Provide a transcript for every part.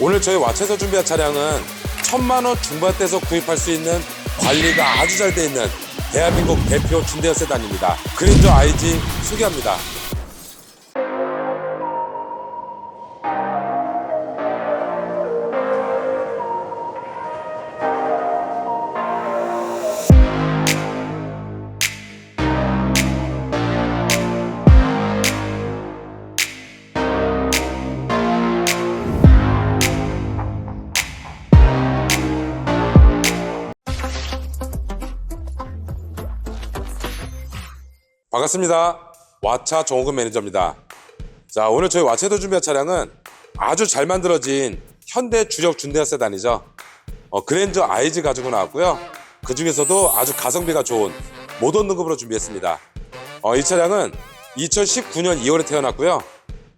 오늘 저희 와체에서 준비한 차량은 천만 원 중반대에서 구입할 수 있는 관리가 아주 잘 돼 있는 대한민국 대표 준대어 세단입니다. 그린저 IG 소개합니다. 반갑습니다. 와차 정호근 매니저입니다. 자, 오늘 저희 와차에서 준비한 차량은 아주 잘 만들어진 현대 주력 준대어 세단이죠. 어, 그랜저 아이즈 가지고 나왔고요. 그 중에서도 아주 가성비가 좋은 모던 등급으로 준비했습니다. 어, 이 차량은 2019년 2월에 태어났고요.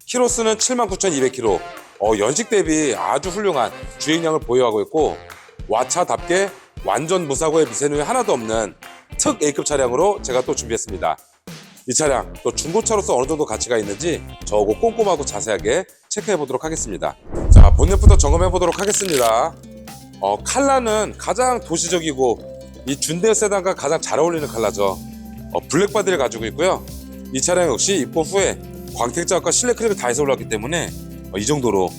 키로수는 79,200km. 어, 연식 대비 아주 훌륭한 주행량을 보유하고 있고 와차답게 완전 무사고에 미세누이 하나도 없는 특 A급 차량으로 제가 또 준비했습니다. 이 차량 또 중고차로서 어느 정도 가치가 있는지 저거 꼼꼼하고 자세하게 체크해 보도록 하겠습니다. 자 본넷부터 점검해 보도록 하겠습니다. 어, 칼라는 가장 도시적이고 이 준대 세단과 가장 잘 어울리는 칼라죠. 어, 블랙 바디를 가지고 있고요. 이 차량 역시 입고 후에 광택 자국과 실내 크림을 다 해서 올랐기 때문에 어, 이 정도로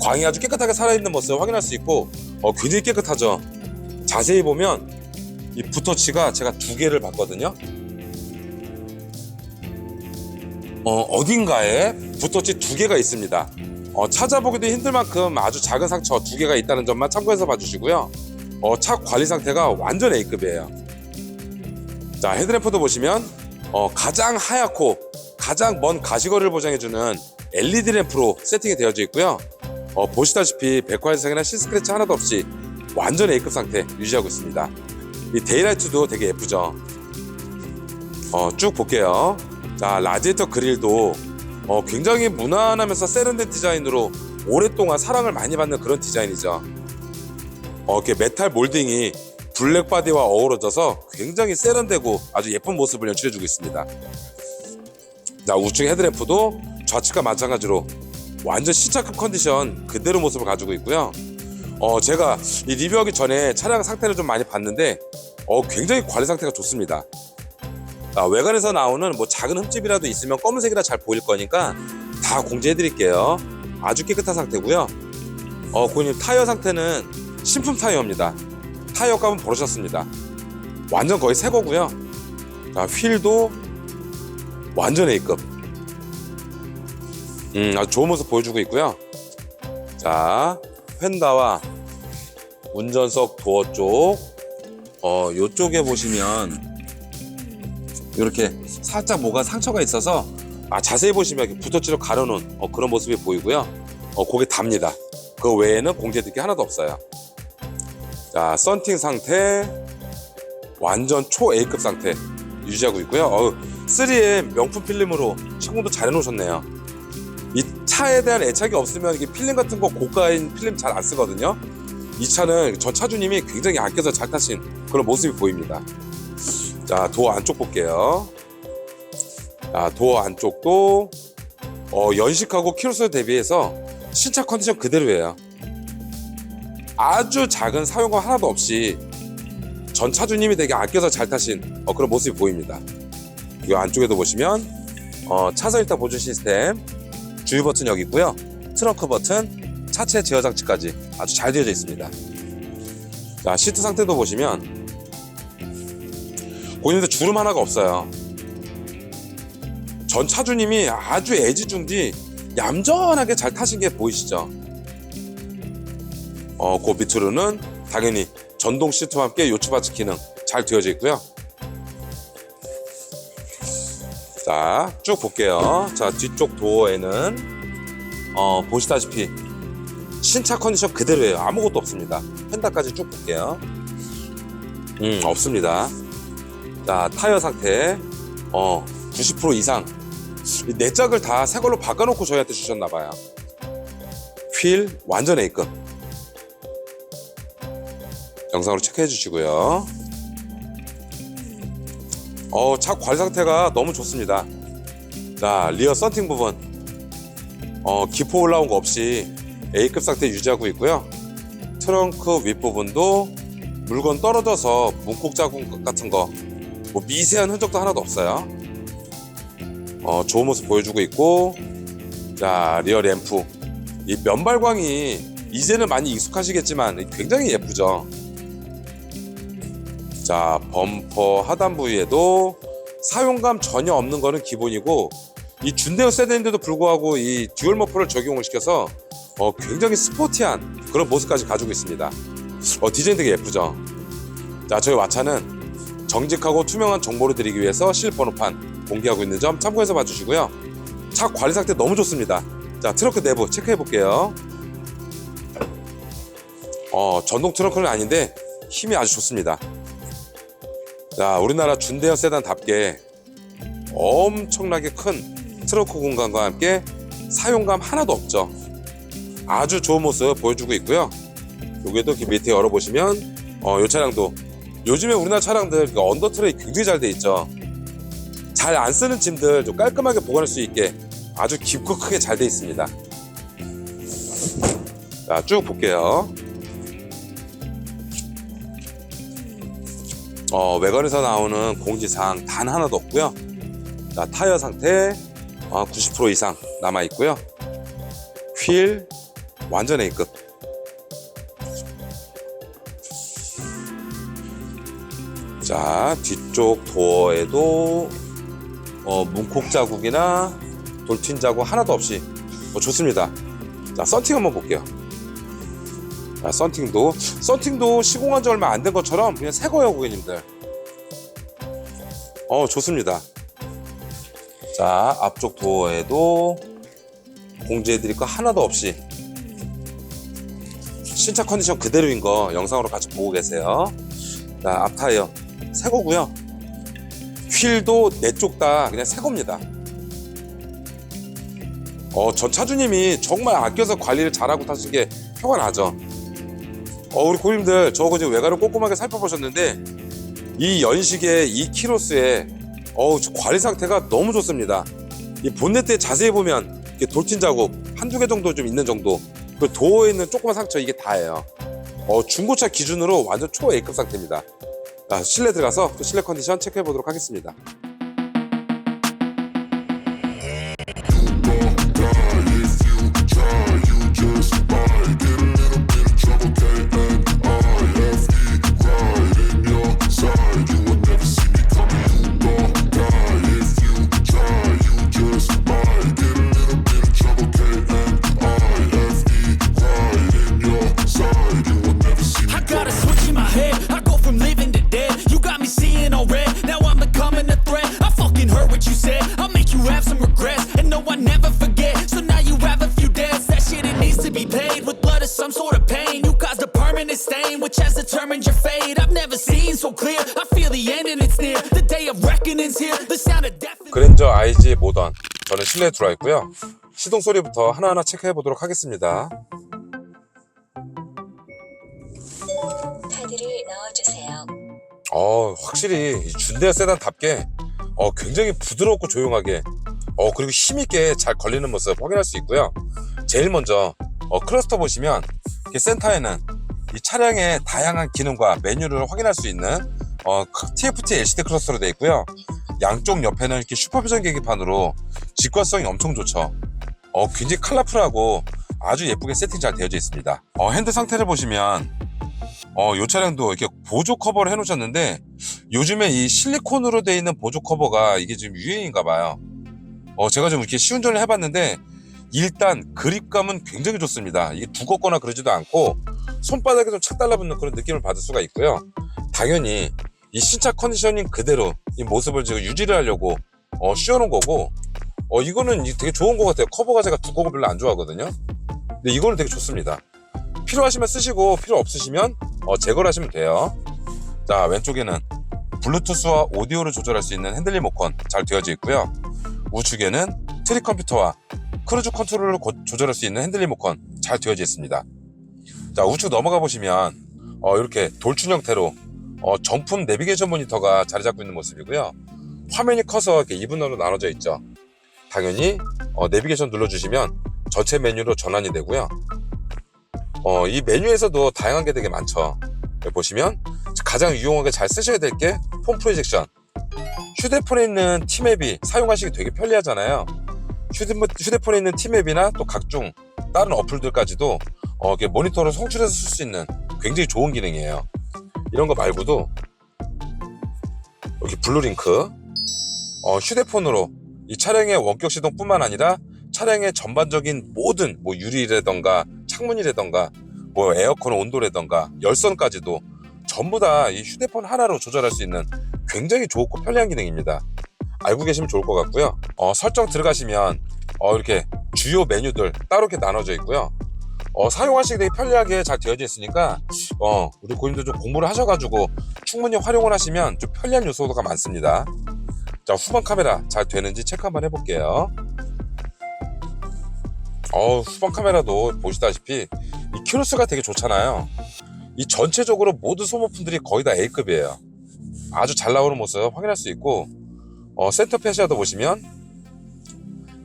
광이 아주 깨끗하게 살아있는 모습을 확인할 수 있고 어, 굉장히 깨끗하죠. 자세히 보면 이 붓터치가 제가 두 개를 봤거든요. 어, 어딘가에 붓터치 두 개가 있습니다. 어, 찾아보기도 힘들 만큼 아주 작은 상처 두 개가 있다는 점만 참고해서 봐주시고요. 어, 차 관리 상태가 완전 A급이에요. 자, 헤드램프도 보시면 어, 가장 하얗고 가장 먼 가시거리를 보장해주는 LED 램프로 세팅이 되어져 있고요. 어, 보시다시피 백화현상이나 실스크래치 하나도 없이 완전 A급 상태 유지하고 있습니다. 이 데이라이트도 되게 예쁘죠. 어, 쭉 볼게요. 자, 라디에이터 그릴도 어, 굉장히 무난하면서 세련된 디자인으로 오랫동안 사랑을 많이 받는 그런 디자인이죠. 어, 이렇게 메탈 몰딩이 블랙 바디와 어우러져서 굉장히 세련되고 아주 예쁜 모습을 연출해주고 있습니다. 자, 우측 헤드램프도 좌측과 마찬가지로 완전 시차급 컨디션 그대로 모습을 가지고 있고요. 어, 제가 이 리뷰하기 전에 차량 상태를 좀 많이 봤는데 어, 굉장히 관리 상태가 좋습니다. 아, 외관에서 나오는 뭐 작은 흠집이라도 있으면 검은색이라 잘 보일 거니까 다 공지해 드릴게요. 아주 깨끗한 상태고요. 어, 고객님 타이어 상태는 신품 타이어입니다. 타이어 값은 보르셨습니다. 완전 거의 새 거고요. 자, 휠도 완전 A급. 음, 아주 좋은 모습 보여주고 있고요. 자, 휀다와 운전석 도어 쪽, 어, 요쪽에 보시면 이렇게 살짝 뭐가 상처가 있어서 아, 자세히 보시면 이렇게 붓터치로 가려놓은 어, 그런 모습이 보이고요. 어, 고개 답니다. 그 외에는 공제될 게 하나도 없어요. 자, 썬팅 상태 완전 초 A급 상태 유지하고 있고요. 어, 3M 명품 필름으로 시공도 잘 해놓으셨네요. 이 차에 대한 애착이 없으면 이게 필름 같은 거 고가인 필름 잘 안 쓰거든요. 이 차는 저 차주님이 굉장히 아껴서 잘 타신 그런 모습이 보입니다. 자, 도어 안쪽 볼게요. 자, 도어 안쪽도 어, 연식하고 키로수 대비해서 신차 컨디션 그대로예요. 아주 작은 사용감 하나도 없이 전 차주님이 되게 아껴서 잘 타신 어, 그런 모습이 보입니다. 이 안쪽에도 보시면 어, 차선 일단 보조 시스템, 주유 버튼 여기 있고요. 트렁크 버튼, 차체 제어 장치까지 아주 잘 되어져 있습니다. 자, 시트 상태도 보시면 고객님들 주름 하나가 없어요. 전 차주님이 아주 애지중지 얌전하게 잘 타신 게 보이시죠? 어, 그 밑으로는 당연히 전동 시트와 함께 요추바츠 기능 잘 되어져 있고요. 자, 쭉 볼게요. 자, 뒤쪽 도어에는 어, 보시다시피 신차 컨디션 그대로예요. 아무것도 없습니다. 펜다까지 쭉 볼게요. 음, 없습니다. 자, 타이어 상태 어, 90% 이상 이 내짝을 다 새 걸로 바꿔놓고 저희한테 주셨나 봐요. 휠 완전 A급. 영상으로 체크해 주시고요. 어, 차 관리 상태가 너무 좋습니다. 자, 리어 썬팅 부분. 어, 기포 올라온 거 없이 A급 상태 유지하고 있고요. 트렁크 윗부분도 물건 떨어져서 문콕 자국 같은 거, 뭐 미세한 흔적도 하나도 없어요. 어, 좋은 모습 보여주고 있고, 자, 리어 램프. 이 면발광이 이제는 많이 익숙하시겠지만 굉장히 예쁘죠. 자, 범퍼 하단 부위에도 사용감 전혀 없는 거는 기본이고, 이 준대어 세대인데도 불구하고 이 듀얼 머퍼를 적용을 시켜서 어, 굉장히 스포티한 그런 모습까지 가지고 있습니다. 어, 디자인 되게 예쁘죠. 자, 저희 와차는 정직하고 투명한 정보를 드리기 위해서 실번호판 공개하고 있는 점 참고해서 봐주시고요. 차 관리 상태 너무 좋습니다. 자, 트렁크 내부 체크해 볼게요. 어, 전동 트렁크는 아닌데 힘이 아주 좋습니다. 자, 우리나라 준대어 세단답게 엄청나게 큰 트렁크 공간과 함께 사용감 하나도 없죠. 아주 좋은 모습 보여주고 있고요. 여기도 밑에 열어보시면 어, 이 차량도 요즘에 우리나라 차량들 그 언더 트레이 굉장히 잘 돼 있죠. 잘 안 쓰는 짐들 좀 깔끔하게 보관할 수 있게 아주 깊고 크게 잘 돼 있습니다. 자, 쭉 볼게요. 어, 외관에서 나오는 공지사항 단 하나도 없고요. 자, 타이어 상태 어, 90% 이상 남아 있고요. 휠 완전 A급. 자, 뒤쪽 도어에도 어, 문콕 자국이나 돌핀 자국 하나도 없이 어, 좋습니다. 자, 썬팅 한번 볼게요. 자, 썬팅도 썬팅도 시공한 지 얼마 안 된 것처럼 그냥 새 거예요, 고객님들. 어, 좋습니다. 자, 앞쪽 도어에도 공지해 드릴 거 하나도 없이 신차 컨디션 그대로인 거 영상으로 같이 보고 계세요. 자, 앞 타이어 새 거고요. 휠도 네 쪽 다 그냥 새 겁니다. 어, 전 차주님이 정말 아껴서 관리를 잘하고 타신 게 표가 나죠. 어, 우리 고객님들 저거 지금 외관을 꼼꼼하게 살펴보셨는데 이 연식의 이 어우 저 관리 상태가 너무 좋습니다. 이 본네트에 자세히 보면 돌진 자국 한두 개 정도 좀 있는 정도 그 도어에 있는 조그만 상처 이게 다예요. 어, 중고차 기준으로 완전 초 A급 상태입니다. 자, 실내 들어가서 또 실내 컨디션 체크해 보도록 하겠습니다. 저는 실내에 들어와 있고요. 시동 소리부터 하나하나 체크해 보도록 하겠습니다. 카드를 넣어주세요. 어, 확실히 이 준대어 세단답게 어, 굉장히 부드럽고 조용하게 어, 그리고 힘있게 잘 걸리는 모습 확인할 수 있고요. 제일 먼저 어, 클러스터 보시면 센터에는 이 차량의 다양한 기능과 메뉴를 확인할 수 있는 어, TFT LCD 클러스터로 되어 있고요. 양쪽 옆에는 이렇게 슈퍼비전 계기판으로 직관성이 엄청 좋죠. 어, 굉장히 컬러풀하고 아주 예쁘게 세팅 잘 되어져 있습니다. 어, 핸드 상태를 보시면 어, 이 차량도 이렇게 보조 커버를 해놓으셨는데 요즘에 이 실리콘으로 되어 있는 보조 커버가 이게 지금 유행인가 봐요. 어, 제가 좀 이렇게 시운전을 해봤는데 일단 그립감은 굉장히 좋습니다. 이게 두껍거나 그러지도 않고 손바닥에 좀 착 달라붙는 그런 느낌을 받을 수가 있고요. 당연히 이 신차 컨디셔닝 그대로 이 모습을 지금 유지를 하려고 어, 씌워놓은 거고 어, 이거는 되게 좋은 것 같아요. 커버가 제가 두꺼운 거 별로 안 좋아하거든요. 근데 이거는 되게 좋습니다. 필요하시면 쓰시고 필요 없으시면 어, 제거를 하시면 돼요. 자 왼쪽에는 블루투스와 오디오를 조절할 수 있는 핸들링 모컨 잘 되어져 있고요. 우측에는 트리 컴퓨터와 크루즈 컨트롤을 고- 조절할 수 있는 핸들링 모컨 잘 되어져 있습니다. 자 우측 넘어가 보시면 어, 이렇게 돌출 형태로 어, 정품 내비게이션 모니터가 자리 잡고 있는 모습이고요. 화면이 커서 이렇게 2분으로 나눠져 있죠. 당연히 어, 내비게이션 눌러주시면 전체 메뉴로 전환이 되고요. 어, 이 메뉴에서도 다양한 게 되게 많죠. 여기 보시면 가장 유용하게 잘 쓰셔야 될게폰 프로젝션. 휴대폰에 있는 티맵이 사용하시기 되게 편리하잖아요. 휴대폰, 휴대폰에 있는 티맵이나 또 각종 다른 어플들까지도 어, 이렇게 모니터로 송출해서 쓸 수 있는 굉장히 좋은 기능이에요. 이런 거 말고도 여기 블루링크 어, 휴대폰으로 이 차량의 원격 시동뿐만 아니라 차량의 전반적인 모든 뭐 유리라던가 창문이라던가 뭐 에어컨 온도라던가 열선까지도 전부 다 이 휴대폰 하나로 조절할 수 있는 굉장히 좋고 편리한 기능입니다. 알고 계시면 좋을 것 같고요. 어, 설정 들어가시면 어, 이렇게 주요 메뉴들 따로 이렇게 나눠져 있고요. 어, 사용하시기 되게 편리하게 잘 되어져 있으니까 어, 우리 고객님들 좀 공부를 하셔가지고 충분히 활용을 하시면 좀 편리한 요소가 많습니다. 자 후방 카메라 잘 되는지 체크 한번 해볼게요. 어 후방 카메라도 보시다시피 이 큐로스가 되게 좋잖아요. 이 전체적으로 모든 소모품들이 거의 다 A급이에요. 아주 잘 나오는 모습 확인할 수 있고 어, 센터 패시아도 보시면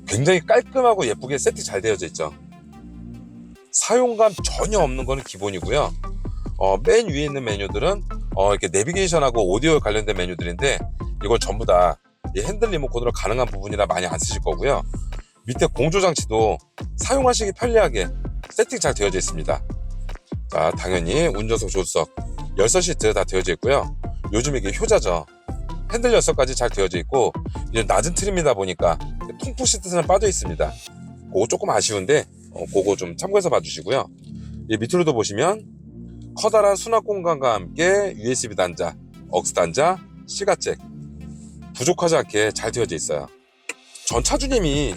굉장히 깔끔하고 예쁘게 세팅 잘 되어져 있죠. 사용감 전혀 없는 거는 기본이고요. 어, 맨 위에 있는 메뉴들은 어, 이렇게 내비게이션하고 오디오에 관련된 메뉴들인데 이걸 전부 다이 핸들 리모컨으로 가능한 부분이라 많이 안 쓰실 거고요. 밑에 공조 장치도 사용하시기 편리하게 세팅 잘 되어져 있습니다. 자, 당연히 운전석 조수석, 열선 시트 다 되어져 있고요. 요즘 이게 효자죠. 핸들 열선까지 잘 되어져 있고 이제 낮은 트림이다 보니까 통풍 시트는 빠져 있습니다. 그거 조금 아쉬운데 어, 그거 좀 참고해서 봐주시고요. 이 밑으로도 보시면 커다란 수납 공간과 함께 USB 단자, 억스 단자, 시가잭 부족하지 않게 잘 되어져 있어요. 전 차주님이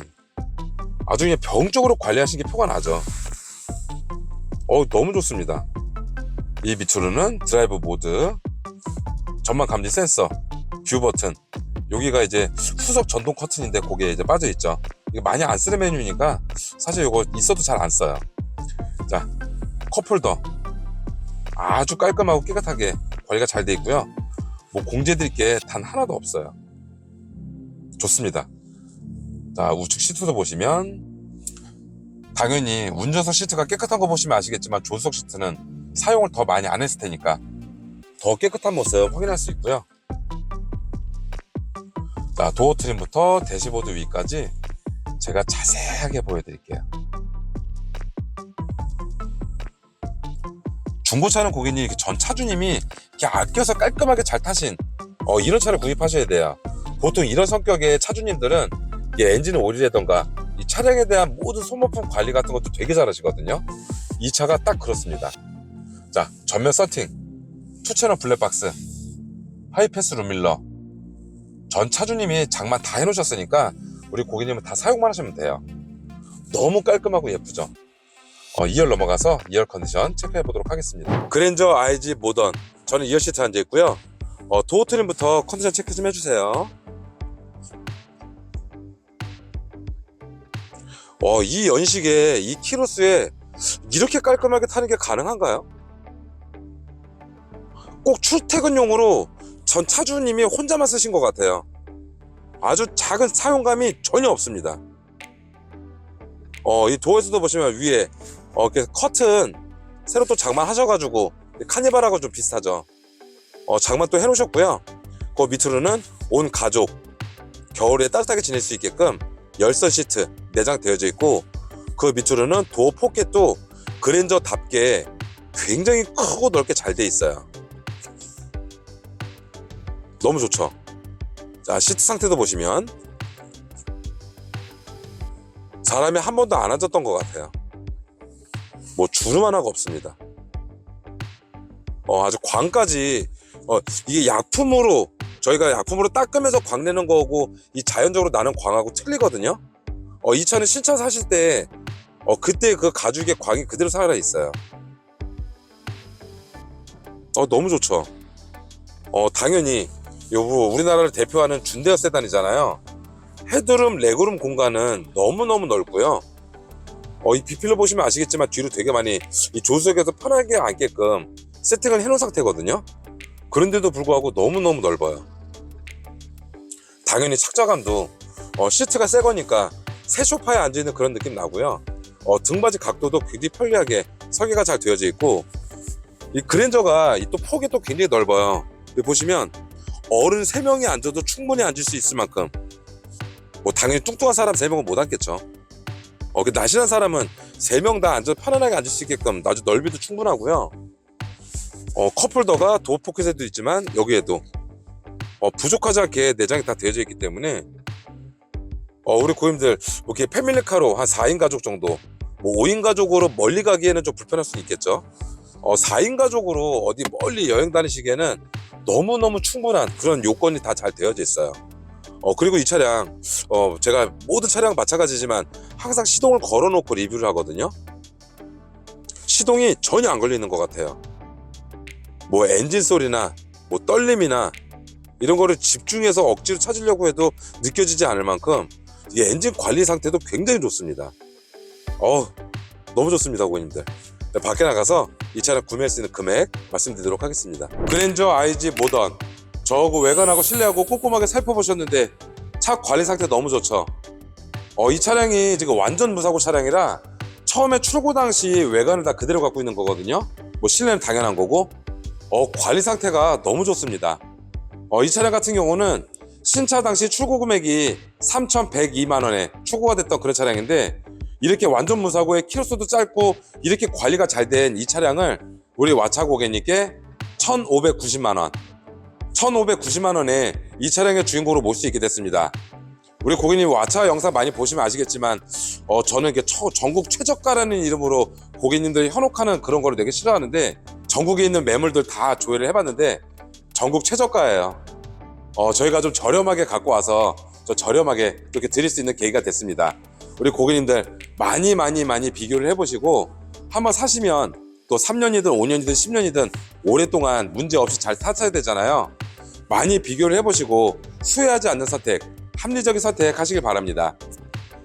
아주 그냥 병적으로 관리하신 게 표가 나죠. 어 너무 좋습니다. 이 밑으로는 드라이브 모드, 전방 감지 센서, 뷰 버튼. 여기가 이제 후속 전동 커튼인데 그게 이제 빠져 있죠. 이거 많이 안 쓰는 메뉴니까 사실 이거 있어도 잘 안 써요. 자, 컵홀더 아주 깔끔하고 깨끗하게 관리가 잘 돼 있고요. 뭐 공제드릴 게 단 하나도 없어요. 좋습니다. 자, 우측 시트도 보시면 당연히 운전석 시트가 깨끗한 거 보시면 아시겠지만 조수석 시트는 사용을 더 많이 안 했을 테니까 더 깨끗한 모습 확인할 수 있고요. 자, 도어 트림부터 대시보드 위까지 제가 자세하게 보여드릴게요. 중고차는 고객님 이렇게 전 차주님이 이렇게 아껴서 깔끔하게 잘 타신 어, 이런 차를 구입하셔야 돼요. 보통 이런 성격의 차주님들은 이 엔진 오일이라던가 이 차량에 대한 모든 소모품 관리 같은 것도 되게 잘하시거든요. 이 차가 딱 그렇습니다. 자, 전면 서팅, 투채널 블랙박스, 하이패스 룸밀러. 전 차주님이 장만 다 해놓으셨으니까 우리 고객님은 다 사용만 하시면 돼요. 너무 깔끔하고 예쁘죠? 어, 2열 넘어가서 2열 컨디션 체크해 보도록 하겠습니다. 그랜저 IG 모던. 저는 2열 시트 앉아 있고요. 어, 도어 트림부터 컨디션 체크 좀 해주세요. 어, 이 연식에 이 키로수에 이렇게 깔끔하게 타는 게 가능한가요? 꼭 출퇴근용으로 전 차주님이 혼자만 쓰신 것 같아요. 아주 작은 사용감이 전혀 없습니다. 어, 이 도어에서도 보시면 위에 어, 커튼 새로 또 장만하셔가지고 카니발하고 좀 비슷하죠. 어, 장만 또 해놓으셨고요. 그 밑으로는 온 가족 겨울에 따뜻하게 지낼 수 있게끔 열선 시트 내장되어져 있고 그 밑으로는 도어 포켓도 그랜저답게 굉장히 크고 넓게 잘 돼 있어요. 너무 좋죠. 자 시트 상태도 보시면 사람이 한 번도 안 앉았던 것 같아요. 뭐 주름 하나가 없습니다. 어, 아주 광까지 어, 이게 약품으로 저희가 약품으로 닦으면서 광 내는 거고 이 자연적으로 나는 광하고 틀리거든요. 어, 이 차는 신차 사실 때 어, 그때 그 가죽의 광이 그대로 살아 있어요. 어, 너무 좋죠. 어, 당연히 요부 우리나라를 대표하는 준대어 세단이잖아요. 헤드룸, 레그룸 공간은 너무너무 넓고요. 어, 이 비필로 보시면 아시겠지만 뒤로 되게 많이 이 조수석에서 편하게 앉게끔 세팅을 해놓은 상태거든요. 그런데도 불구하고 너무너무 넓어요. 당연히 착자감도 어, 시트가 새 거니까 새 소파에 앉아있는 그런 느낌 나고요. 어, 등받이 각도도 굉장히 편리하게 설계가 잘 되어져 있고 이 그랜저가 이또 폭이 또 굉장히 넓어요. 보시면 어른 3명이 앉아도 충분히 앉을 수 있을 만큼 뭐 당연히 뚱뚱한 사람 3명은 못 앉겠죠. 어, 그 날씬한 사람은 3명 다 앉아 편안하게 앉을 수 있게끔 아주 넓이도 충분하고요. 어, 컵홀더가 도어 포켓에도 있지만 여기에도 어, 부족하지 않게 내장이 다 되어져 있기 때문에 어, 우리 고객님들 이렇게 패밀리카로 한 4인 가족 정도 뭐 5인 가족으로 멀리 가기에는 좀 불편할 수 있겠죠. 어, 4인 가족으로 어디 멀리 여행 다니시기에는 너무너무 충분한 그런 요건이 다 잘 되어져 있어요. 어, 그리고 이 차량, 어, 제가 모든 차량 마찬가지지만 항상 시동을 걸어 놓고 리뷰를 하거든요. 시동이 전혀 안 걸리는 것 같아요. 뭐 엔진 소리나 뭐 떨림이나 이런 거를 집중해서 억지로 찾으려고 해도 느껴지지 않을 만큼 이 엔진 관리 상태도 굉장히 좋습니다. 어 너무 좋습니다, 고객님들. 네, 밖에 나가서 이 차량 구매할 수 있는 금액 말씀드리도록 하겠습니다. 그랜저 IG 모던 저거 외관하고 실내하고 꼼꼼하게 살펴보셨는데 차 관리 상태 너무 좋죠. 어, 이 차량이 지금 완전 무사고 차량이라 처음에 출고 당시 외관을 다 그대로 갖고 있는 거거든요. 뭐 실내는 당연한 거고 어, 관리 상태가 너무 좋습니다. 어, 이 차량 같은 경우는 신차 당시 출고 금액이 3,102만 원에 출고가 됐던 그런 차량인데 이렇게 완전 무사고에 키로수도 짧고 이렇게 관리가 잘 된 이 차량을 우리 와차 고객님께 1,590만 원, 1,590만 원에 이 차량의 주인공으로 모실 수 있게 됐습니다. 우리 고객님 와차 영상 많이 보시면 아시겠지만 어, 저는 이게 처- 전국 최저가라는 이름으로 고객님들이 현혹하는 그런 거를 되게 싫어하는데 전국에 있는 매물들 다 조회를 해봤는데 전국 최저가예요. 어, 저희가 좀 저렴하게 갖고 와서 저 저렴하게 이렇게 드릴 수 있는 계기가 됐습니다. 우리 고객님들 많이 많이 많이 비교를 해보시고 한번 사시면 또 3년이든 5년이든 10년이든 오랫동안 문제 없이 잘 타셔야 되잖아요. 많이 비교를 해보시고 후회하지 않는 선택, 합리적인 선택 하시길 바랍니다.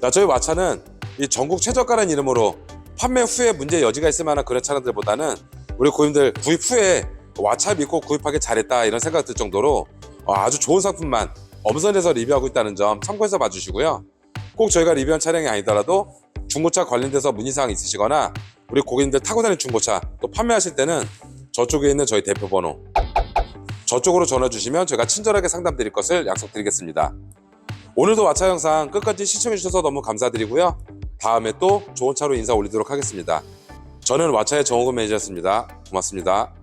자, 저희 와차는 이 전국 최저가라는 이름으로 판매 후에 문제 여지가 있을 만한 그런 차량들보다는 우리 고객님들 구입 후에 와차 믿고 구입하기 잘했다 이런 생각 들 정도로 어, 아주 좋은 상품만 엄선해서 리뷰하고 있다는 점 참고해서 봐주시고요. 꼭 저희가 리뷰한 차량이 아니더라도 중고차 관련돼서 문의사항 있으시거나 우리 고객님들 타고 다니는 중고차 또 판매하실 때는 저쪽에 있는 저희 대표 번호 저쪽으로 전화 주시면 제가 친절하게 상담 드릴 것을 약속드리겠습니다. 오늘도 와차 영상 끝까지 시청해 주셔서 너무 감사드리고요. 다음에 또 좋은 차로 인사 올리도록 하겠습니다. 저는 와차의 정호근 매니저였습니다. 고맙습니다.